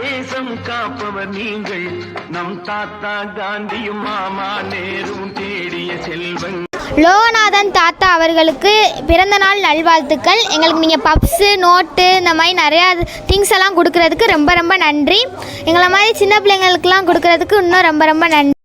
தேசம் காப்பவர் நீங்கள். நம் தாத்தா காந்தியும் மாமா நேரும் தேடிய செல்வங்கள் லோகநாதன் தாத்தா அவர்களுக்கு பிறந்த நாள் நல்வாழ்த்துக்கள். எங்களுக்கு நீங்கள் பப்ஸு நோட்டு இந்த மாதிரி நிறையா திங்ஸ் எல்லாம் கொடுக்கறதுக்கு ரொம்ப ரொம்ப நன்றி. எங்களை மாதிரி சின்ன பிள்ளைங்களுக்கெல்லாம் கொடுக்கறதுக்கு இன்னும் ரொம்ப ரொம்ப நன்றி.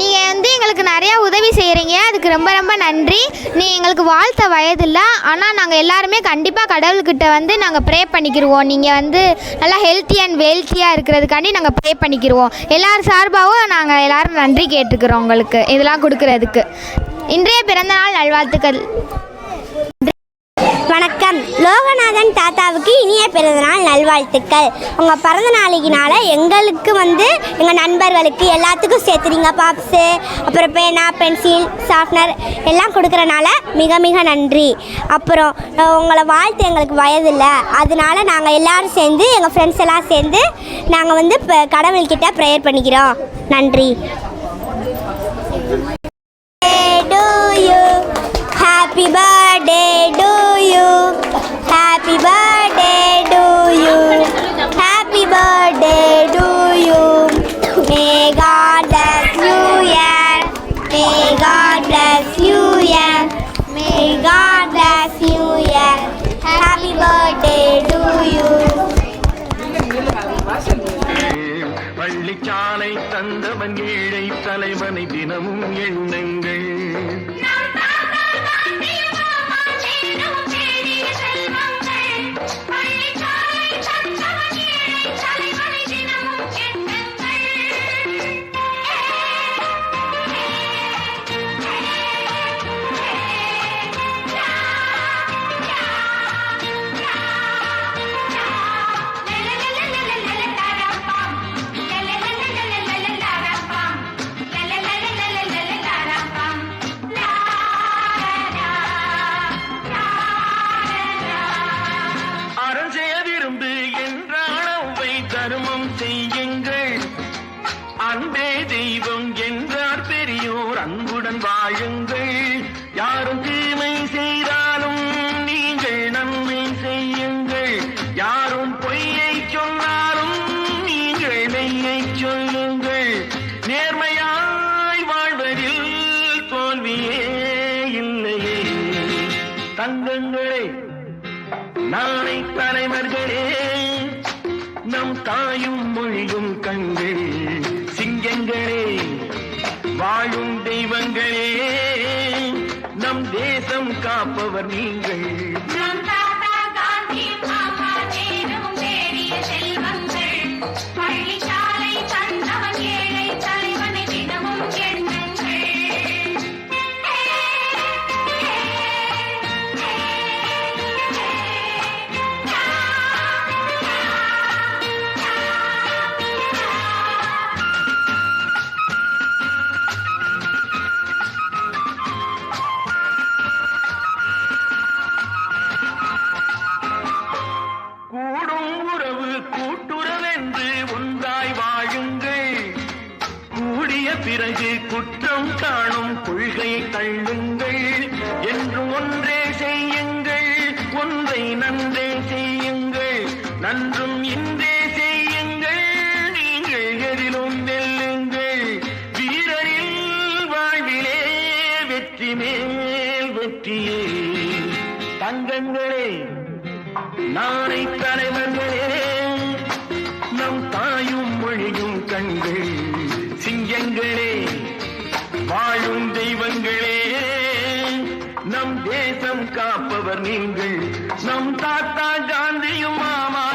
நீங்கள் வந்து எங்களுக்கு நிறையா உதவி செய்ய அதுக்கு ரொம்ப ரொம்ப நன்றி. நீ எங்களுக்கு வாழ்த்த வயதில்லை. ஆனால் நாங்கள் எல்லாருமே கண்டிப்பாக கடவுள்கிட்ட வந்து நாங்கள் ப்ரே பண்ணிக்கிடுவோம் நீங்கள் வந்து நல்லா ஹெல்த்தி அண்ட் வெல்த்தியாக இருக்கிறதுக்காண்டி நாங்கள் ப்ரே பண்ணிக்கிடுவோம் எல்லார் சார்பாகவும் நாங்கள் எல்லாரும் நன்றி கேட்டுக்கிறோம் உங்களுக்கு. இதெல்லாம் கொடுக்குறதுக்கு. இன்றைய பிறந்தநாள் நல்வாழ்த்துக்கள். வணக்கம். லோகநாதன் தாத்தாவுக்கு இனிய பிறந்தநாள் நல்வாழ்த்துக்கள். உங்கள் பிறந்த நாளைக்குனால எங்களுக்கு வந்து எங்கள் நண்பர்களுக்கு எல்லாத்துக்கும் சேர்த்துறீங்க பாப்ஸு அப்புறம் பேனா பென்சில் ஷார்ப்னர் எல்லாம் கொடுக்குறனால மிக மிக நன்றி. அப்புறம் உங்களை வாழ்த்து எங்களுக்கு வயதில்லை. அதனால நாங்கள் எல்லாரும் சேர்ந்து எங்கள் ஃப்ரெண்ட்ஸ் எல்லாம் சேர்ந்து நாங்கள் வந்து இப்போ கடவுள்கிட்ட ப்ரேயர் பண்ணிக்கிறோம். நன்றி. Happy birthday சாலை தந்தவன் ஏழை தலைவனை தினமும் எண்ணுங்கள். அன்பே தெய்வம் என்றார் பெரியோர். அன்புடன் வாழுங்கள். யாரும் தீமை செய்தாலும் நீங்கள் நன்மை செய்யுங்கள். யாரும் பொய்யை சொன்னாலும் நீங்கள் மெய்யை சொல்லுங்கள். நேர்மையாய் வாழ்வதில் தோல்வியே இல்லையே. தங்கங்களே நாளை தலைவர்களே நம் தாயும் மொழியும் கண்கள் சிங்கங்களே வாழும் தெய்வங்களே நம் தேசம் காப்பவர் நீங்கள். பிறகு குற்றம் காணும் கொள்கையை தள்ளுங்கள். என்று ஒன்றே செய்யுங்கள். ஒன்றை நன்றே செய்யுங்கள். நன்றும் இன்றே செய்யுங்கள். நீங்கள் எதிலும் வெல்லுங்கள் வீரரில் வாழ்விலே வெற்றி மேல் வெற்றியே. தங்கங்களே நாளை தலைவர்களே நம் தாயும் மொழியும் கண்கள். நம் தேசம் காப்பவர் நீங்கள். நம் தாத்தா காந்தியும் மாமா